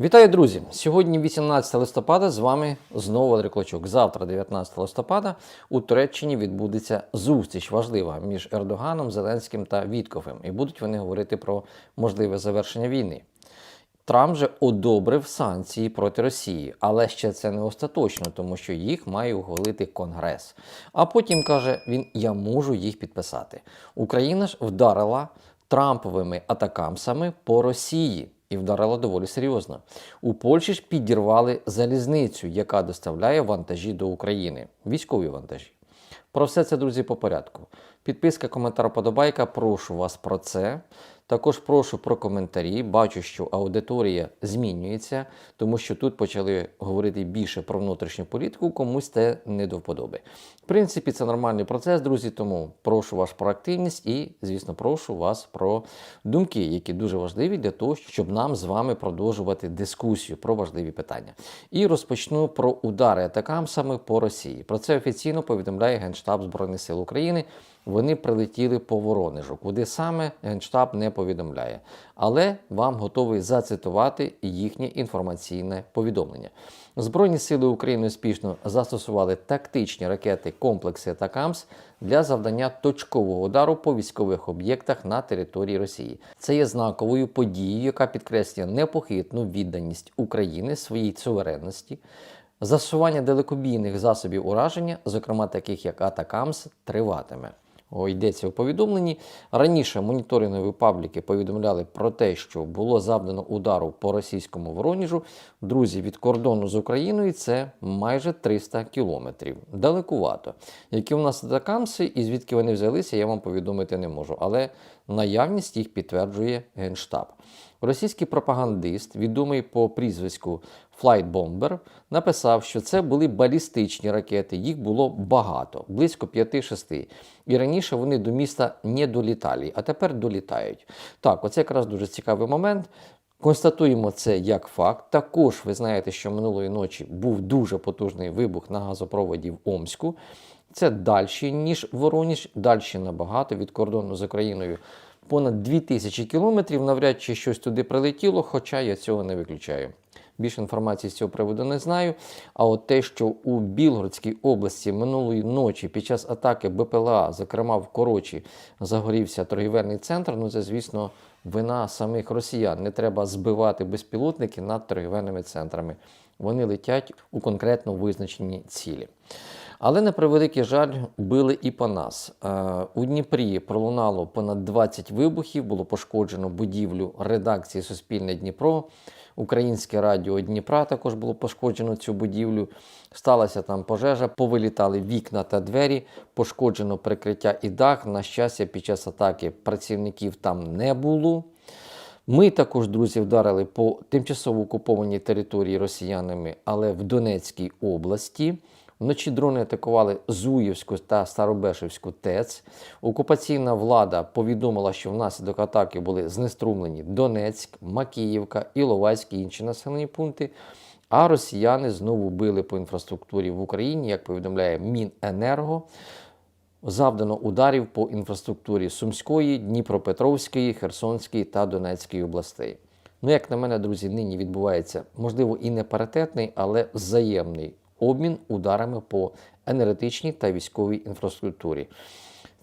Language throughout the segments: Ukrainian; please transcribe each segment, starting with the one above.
Вітаю, друзі! Сьогодні 18 листопада. З вами знову Андрій Клочок. Завтра, 19 листопада, у Туреччині відбудеться зустріч важлива між Ердоганом, Зеленським та Вітковим. І будуть вони говорити про можливе завершення війни. Трамп же одобрив санкції проти Росії, але ще це не остаточно, тому що їх має ухвалити Конгрес. А потім каже він: Я можу їх підписати. Україна ж вдарила Трамповими атакамсами по Росії. І вдарила доволі серйозно. У Польщі ж підірвали залізницю, яка доставляє вантажі до України, військові вантажі. Про все це, друзі, по порядку. Підписка, коментар, подобайка. Прошу вас про це. Також прошу про коментарі. Бачу, що аудиторія змінюється, тому що тут почали говорити більше про внутрішню політику, комусь це не до вподоби. В принципі, це нормальний процес, друзі. Тому прошу вас про активність і, звісно, прошу вас про думки, які дуже важливі для того, щоб нам з вами продовжувати дискусію про важливі питання. І розпочну про удари атакамсами по Росії. Про це офіційно повідомляє Генштаб Збройних сил України. Вони прилетіли по Воронежу, куди саме Генштаб не повідомляє. Але вам готовий зацитувати їхнє інформаційне повідомлення. Збройні сили України успішно застосували тактичні ракети комплекси Атакамс для завдання точкового удару по військових об'єктах на території Росії. Це є знаковою подією, яка підкреслює непохитну відданість України своїй суверенності. Застосування далекобійних засобів ураження, зокрема таких як Атакамс, триватиме. Йдеться у повідомленні. Раніше моніторингові пабліки повідомляли про те, що було завдано удару по російському Вороніжу. Друзі, від кордону з Україною це майже 300 кілометрів. Далекувато. Які в нас атакамси і звідки вони взялися, я вам повідомити не можу. Але наявність їх підтверджує Генштаб. Російський пропагандист, відомий по прізвиську Flight Bomber, написав, що це були балістичні ракети, їх було багато, близько 5-6. І раніше вони до міста не долітали, а тепер долітають. Так, оце якраз дуже цікавий момент. Констатуємо це як факт. Також ви знаєте, що минулої ночі був дуже потужний вибух на газопроводі в Омську. Це далі, ніж Вороніж, далі набагато від кордону з Україною. Понад 2000 кілометрів навряд чи щось туди прилетіло, хоча я цього не виключаю. Більше інформації з цього приводу не знаю. А от те, що у Білгородській області минулої ночі під час атаки БПЛА, зокрема в Корочі, загорівся торгівельний центр, ну це, звісно, вина самих росіян. Не треба збивати безпілотники над торгівельними центрами. Вони летять у конкретно визначені цілі. Але на превеликий жаль, били і по нас. Е, У Дніпрі пролунало понад 20 вибухів, було пошкоджено будівлю редакції Суспільне Дніпро. Українське радіо Дніпра також було пошкоджено цю будівлю. Сталася там пожежа, повилітали вікна та двері, пошкоджено прикриття і дах. На щастя, під час атаки працівників там не було. Ми також, друзі, вдарили по тимчасово окупованій території росіянами, але в Донецькій області. Вночі дрони атакували Зуївську та Старобешевську ТЕЦ. Окупаційна влада повідомила, що внаслідок атаки були знеструмлені Донецьк, Макіївка, Іловайськ і інші населені пункти. А росіяни знову били по інфраструктурі в Україні, як повідомляє Міненерго. Завдано ударів по інфраструктурі Сумської, Дніпропетровської, Херсонської та Донецької областей. Ну, як на мене, друзі, нині відбувається, можливо, і не паритетний, але взаємний обмін ударами по енергетичній та військовій інфраструктурі.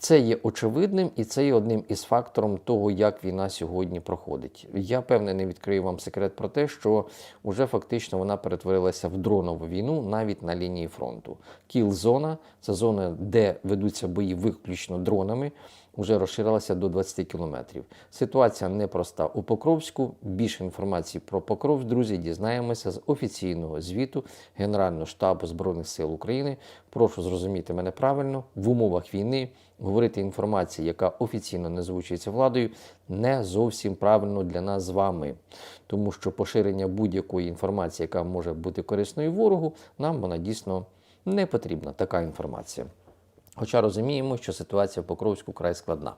Це є очевидним і це є одним із фактором того, як війна сьогодні проходить. Я певне не відкрию вам секрет про те, що вже фактично вона перетворилася в дронову війну навіть на лінії фронту. Кіл-зона це зона, де ведуться бої виключно дронами. Вже розширилася до 20 кілометрів. Ситуація непроста у Покровську. Більше інформації про Покровськ, друзі, дізнаємося з офіційного звіту Генерального штабу Збройних сил України. Прошу зрозуміти мене правильно в умовах війни говорити інформацію, яка офіційно не звучується владою, не зовсім правильно для нас з вами, тому що поширення будь-якої інформації, яка може бути корисною ворогу, нам вона дійсно не потрібна. Така інформація. Хоча розуміємо, що ситуація в Покровську край складна.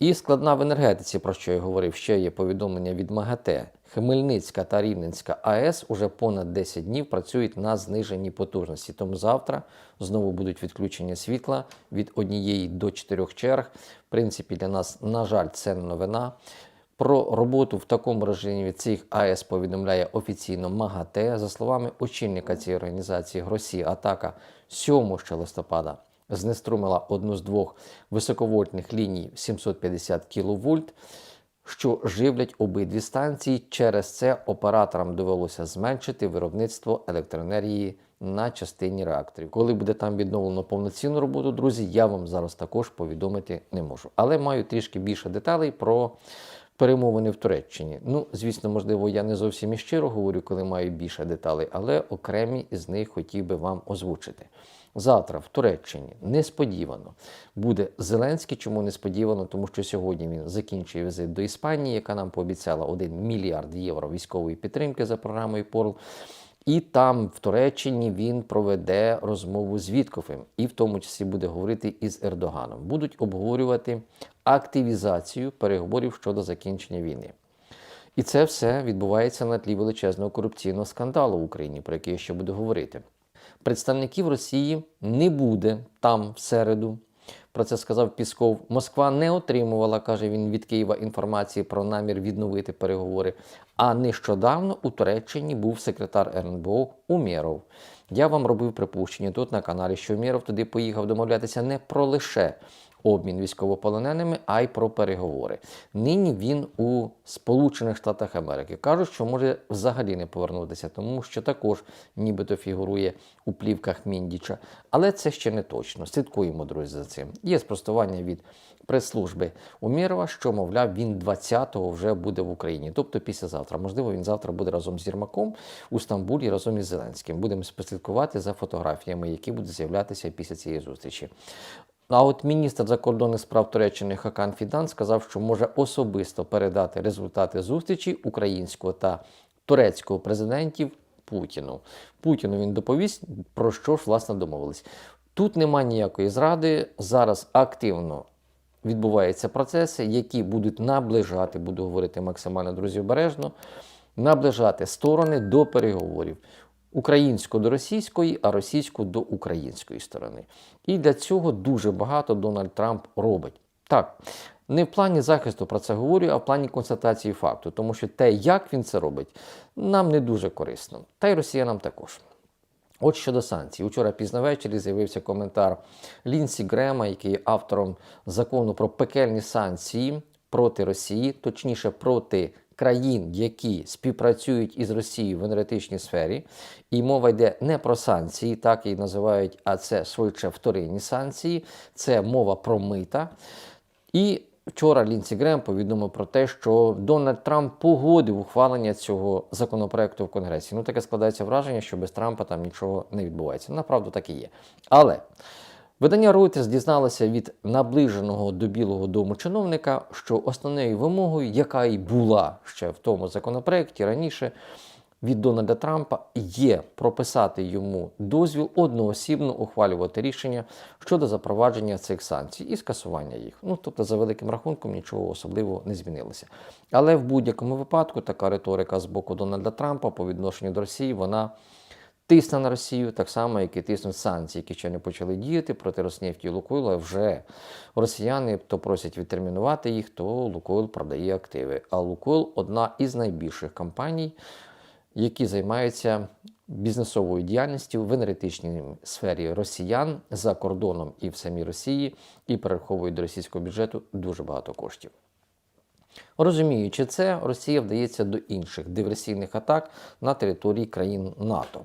І складна в енергетиці, про що я говорив, ще є повідомлення від МАГАТЕ. Хмельницька та Рівненська АЕС уже понад 10 днів працюють на зниженій потужності. Тому завтра знову будуть відключення світла від однієї до чотирьох черг. В принципі, для нас, на жаль, це не новина. Про роботу в такому режимі цих АЕС повідомляє офіційно МАГАТЕ. За словами очільника цієї організації Гросі, атака 7 ще листопада знеструмила одну з двох високовольтних ліній 750 кВт, що живлять обидві станції. Через це операторам довелося зменшити виробництво електроенергії на частині реакторів. Коли буде там відновлено повноцінну роботу, друзі, я вам зараз також повідомити не можу. Але маю трішки більше деталей про перемовини в Туреччині. Ну, звісно, можливо, я не зовсім і щиро говорю, коли маю більше деталей, але окремі з них хотів би вам озвучити. Завтра в Туреччині несподівано буде Зеленський. Чому несподівано? Тому що сьогодні він закінчує візит до Іспанії, яка нам пообіцяла 1 мільярд євро військової підтримки за програмою ПОРЛ. І там, в Туреччині, він проведе розмову з Віткофем, і в тому числі буде говорити із Ердоганом. Будуть обговорювати активізацію переговорів щодо закінчення війни. І це все відбувається на тлі величезного корупційного скандалу в Україні, про який я ще буду говорити. Представників Росії не буде там в середу. Про це сказав Пісков. Москва не отримувала, каже він, від Києва інформації про намір відновити переговори. А нещодавно у Туреччині був секретар РНБО Умєров. Я вам робив припущення тут на каналі, що Умєров туди поїхав домовлятися не про лише обмін військовополоненими, а й про переговори. Нині він у Сполучених Штатах Америки кажуть, що може взагалі не повернутися, тому що також нібито фігурує у плівках Міндіча. Але це ще не точно. Слідкуємо, друзі, за цим. Є спростування від прес-служби Умірова, що, мовляв, він 20-го вже буде в Україні, тобто післязавтра. Можливо, він завтра буде разом з Єрмаком у Стамбулі разом із Зеленським. Будемо спостерігати за фотографіями, які будуть з'являтися після цієї зустрічі. А от міністр закордонних справ Туреччини Хакан Фідан сказав, що може особисто передати результати зустрічі українського та турецького президентів Путіну. Путіну він доповість, про що ж власне домовились. Тут нема ніякої зради. Зараз активно відбуваються процеси, які будуть наближати, буду говорити максимально друзі обережно, наближати сторони до переговорів. Українську до російської, а російську до української сторони. І для цього дуже багато Дональд Трамп робить. Так, не в плані захисту про це говорю, а в плані констатації факту, тому що те, як він це робить, нам не дуже корисно. Та й росіянам також. От щодо санкцій. Учора пізно ввечері з'явився коментар Лінсі Грема, який є автором закону про пекельні санкції проти Росії, точніше проти країн, які співпрацюють із Росією в енергетичній сфері. І мова йде не про санкції, так її називають, а це швидше вторинні санкції, це мова про мита. І Вчора Лінсі Грем повідомив про те, що Дональд Трамп погодив ухвалення цього законопроекту в Конгресі. Ну, таке складається враження, що без Трампа там нічого не відбувається. Направду так і є. Але видання Reuters дізналося від наближеного до Білого Дому чиновника, що основною вимогою, яка й була ще в тому законопроекті раніше, від Дональда Трампа є прописати йому дозвіл одноосібно ухвалювати рішення щодо запровадження цих санкцій і скасування їх. Ну тобто, за великим рахунком, нічого особливого не змінилося. Але в будь-якому випадку така риторика з боку Дональда Трампа по відношенню до Росії вона. Тисне на Росію так само, як і тиснуть санкції, які ще не почали діяти проти Роснефті і Лукойла. Вже росіяни то просять відтермінувати їх, то Лукойл продає активи. А Лукойл одна із найбільших компаній які займаються бізнесовою діяльністю в енергетичній сфері росіян за кордоном і в самій Росії, і перераховують до російського бюджету дуже багато коштів. Розуміючи це, Росія вдається до інших диверсійних атак на території країн НАТО.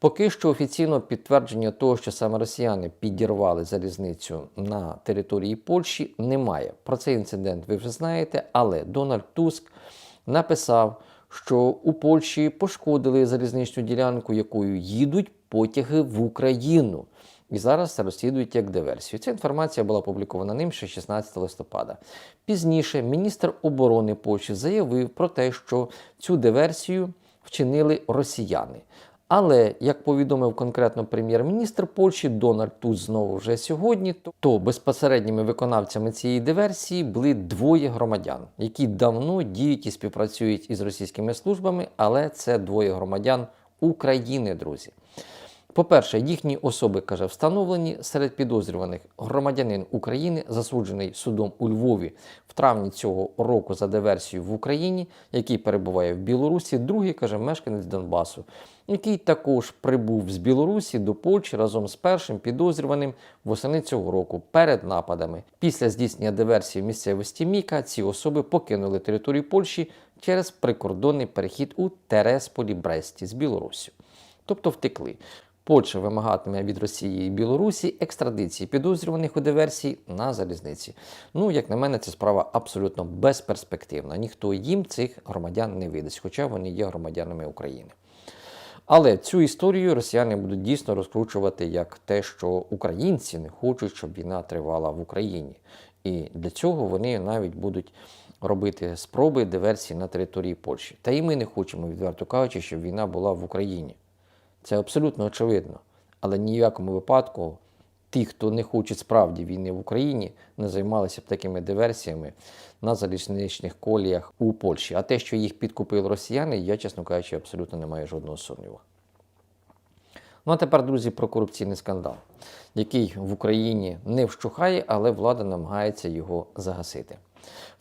Поки що офіційного підтвердження того, що саме росіяни підірвали залізницю на території Польщі, немає. Про цей інцидент ви вже знаєте, але Дональд Туск написав, що у Польщі пошкодили залізничну ділянку, якою їдуть потяги в Україну. І зараз розслідують як диверсію. Ця інформація була опублікована ним ще 16 листопада. Пізніше міністр оборони Польщі заявив про те, що цю диверсію вчинили росіяни. Але як повідомив конкретно прем'єр-міністр Польщі Дональд Туз знову вже сьогодні, то безпосередніми виконавцями цієї диверсії були двоє громадян, які давно діють і співпрацюють із російськими службами, але це двоє громадян України, друзі. По-перше, їхні особи, каже, встановлені серед підозрюваних громадянин України, засуджений судом у Львові в травні цього року за диверсію в Україні, який перебуває в Білорусі. Другий каже, мешканець Донбасу, який також прибув з Білорусі до Польщі разом з першим підозрюваним восени цього року перед нападами. Після здійснення диверсії в місцевості Міка ці особи покинули територію Польщі через прикордонний перехід у Тересполі Бресті з Білорусі. Тобто втекли. Польща вимагатиме від Росії і Білорусі екстрадиції підозрюваних у диверсії на залізниці. Ну, як на мене, ця справа абсолютно безперспективна. Ніхто їм цих громадян не видасть, хоча вони є громадянами України. Але цю історію росіяни будуть дійсно розкручувати як те, що українці не хочуть, щоб війна тривала в Україні. І для цього вони навіть будуть робити спроби диверсії на території Польщі. Та і ми не хочемо, відверто кажучи, щоб війна була в Україні. Це абсолютно очевидно. Але ні в якому випадку ті, хто не хочуть справді війни в Україні, не займалися б такими диверсіями на залізничних коліях у Польщі. А те, що їх підкупили росіяни, я, чесно кажучи, абсолютно не маю жодного сумніву. Ну а тепер, друзі, про корупційний скандал, який в Україні не вщухає, але влада намагається його загасити.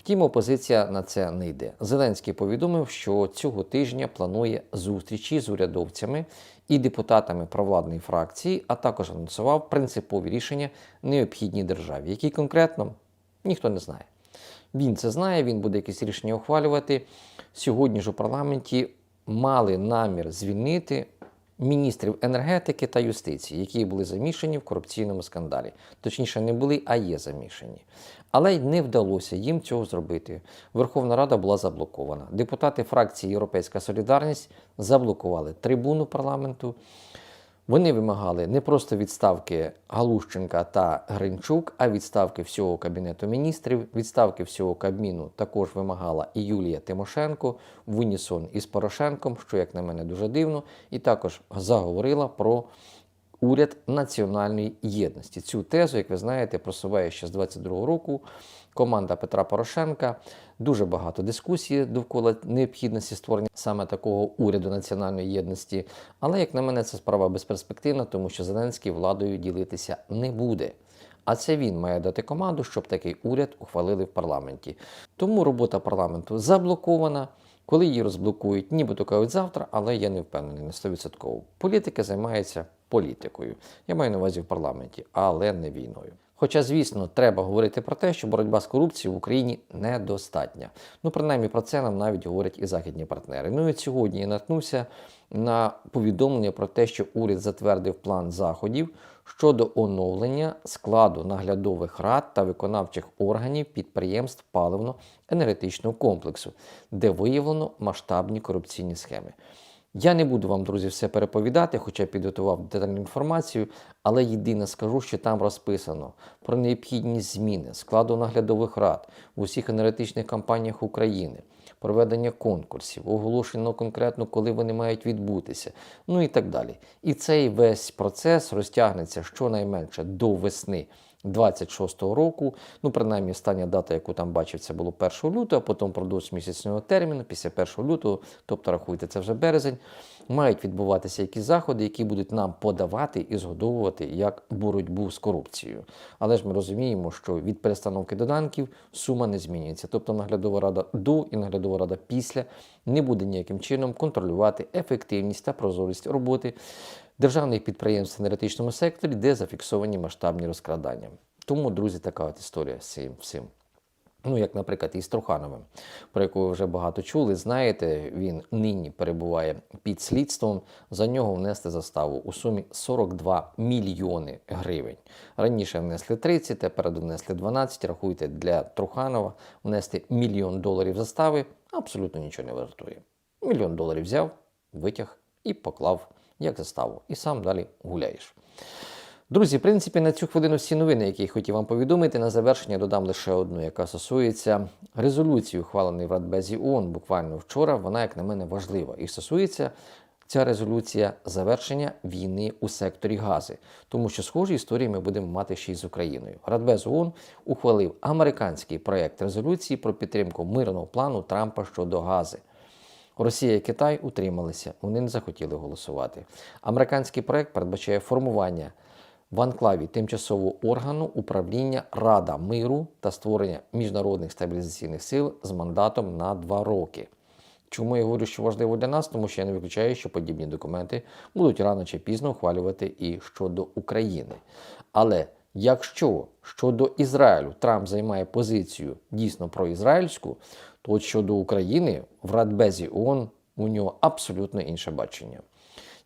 Втім, опозиція на це не йде. Зеленський повідомив, що цього тижня планує зустрічі з урядовцями і депутатами провладної фракції, а також анонсував принципові рішення необхідні державі, які конкретно ніхто не знає. Він це знає, він буде якісь рішення ухвалювати. Сьогодні ж у парламенті мали намір звільнити міністрів енергетики та юстиції, які були замішані в корупційному скандалі. Точніше, не були, а є замішані. Але й не вдалося їм цього зробити. Верховна Рада була заблокована. Депутати фракції Європейська Солідарність заблокували трибуну парламенту. Вони вимагали не просто відставки Галущенка та Гринчук, а відставки всього кабінету міністрів. Відставки всього Кабміну також вимагала і Юлія Тимошенко в унісон із Порошенком, що, як на мене, дуже дивно, і також заговорила про уряд національної єдності. Цю тезу, як ви знаєте, просуває ще з 22-го року команда Петра Порошенка. Дуже багато дискусій довкола необхідності створення саме такого уряду національної єдності. Але, як на мене, це справа безперспективна, тому що Зеленський владою ділитися не буде. А це він має дати команду, щоб такий уряд ухвалили в парламенті. Тому робота парламенту заблокована. Коли її розблокують, нібито кажуть завтра, але я не впевнений на 100%. Політика займається політикою. Я маю на увазі в парламенті, але не війною. Хоча, звісно, треба говорити про те, що боротьба з корупцією в Україні недостатня. Ну, принаймні про це нам навіть говорять і західні партнери. Ну і сьогодні я наткнувся на повідомлення про те, що уряд затвердив план заходів щодо оновлення складу наглядових рад та виконавчих органів підприємств паливно-енергетичного комплексу, де виявлено масштабні корупційні схеми. Я не буду вам, друзі, все переповідати, хоча підготував детальну інформацію, але єдине скажу, що там розписано про необхідність зміни складу наглядових рад в усіх енергетичних компаніях України, проведення конкурсів, оголошено конкретно, коли вони мають відбутися, ну і так далі. І цей весь процес розтягнеться щонайменше до весни. 26-го року, ну принаймні остання дата, яку там бачив, це було 1 лютого, а потім продовж місячного терміну, після 1 лютого, тобто рахуйте, це вже березень, мають відбуватися якісь заходи, які будуть нам подавати і згодовувати як боротьбу з корупцією. Але ж ми розуміємо, що від перестановки доданків сума не змінюється. Тобто наглядова рада до і наглядова рада після не буде ніяким чином контролювати ефективність та прозорість роботи державних підприємств в енергетичному секторі, де зафіксовані масштабні розкрадання. Тому, друзі, така от історія з цим всім. Ну, як, наприклад, із Трухановим, про якого ви вже багато чули. Знаєте, він нині перебуває під слідством. За нього внесли заставу у сумі 42 мільйони гривень. Раніше внесли 30, тепер внесли 12. Рахуйте, для Труханова внести мільйон доларів застави абсолютно нічого не вартує. Мільйон доларів взяв, витяг і поклав як заставу. І сам далі гуляєш. Друзі, в принципі, на цю хвилину всі новини, які я хотів вам повідомити. На завершення додам лише одну, яка стосується резолюції, ухваленої в Радбезі ООН буквально вчора. Вона, як на мене, важлива. І стосується ця резолюція завершення війни у секторі Гази. Тому що схожі історії ми будемо мати ще й з Україною. Радбез ООН ухвалив американський проєкт резолюції про підтримку мирного плану Трампа щодо Гази. Росія і Китай утрималися, вони не захотіли голосувати. Американський проект передбачає формування в анклаві тимчасового органу управління Рада миру та створення міжнародних стабілізаційних сил з мандатом на два роки. Чому я говорю, що важливо для нас? Тому що я не виключаю, що подібні документи будуть рано чи пізно ухвалювати і щодо України. Але якщо щодо Ізраїлю Трамп займає позицію дійсно проізраїльську, то от щодо України в Радбезі ООН у нього абсолютно інше бачення.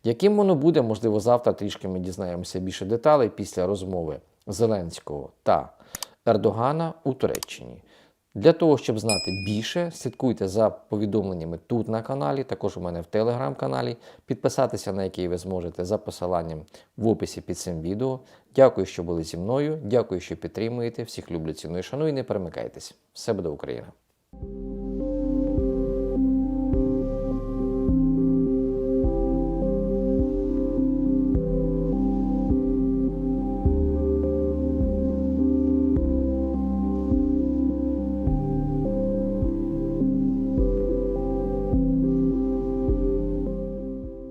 Яким воно буде, можливо, завтра трішки ми дізнаємося більше деталей після розмови Зеленського та Ердогана у Туреччині. Для того, щоб знати більше, слідкуйте за повідомленнями тут на каналі, також у мене в телеграм-каналі, підписатися на який ви зможете за посиланням в описі під цим відео. Дякую, що були зі мною. Дякую, що підтримуєте. Всіх люблю, ціную, шаную і не перемикайтесь. Все буде Україна!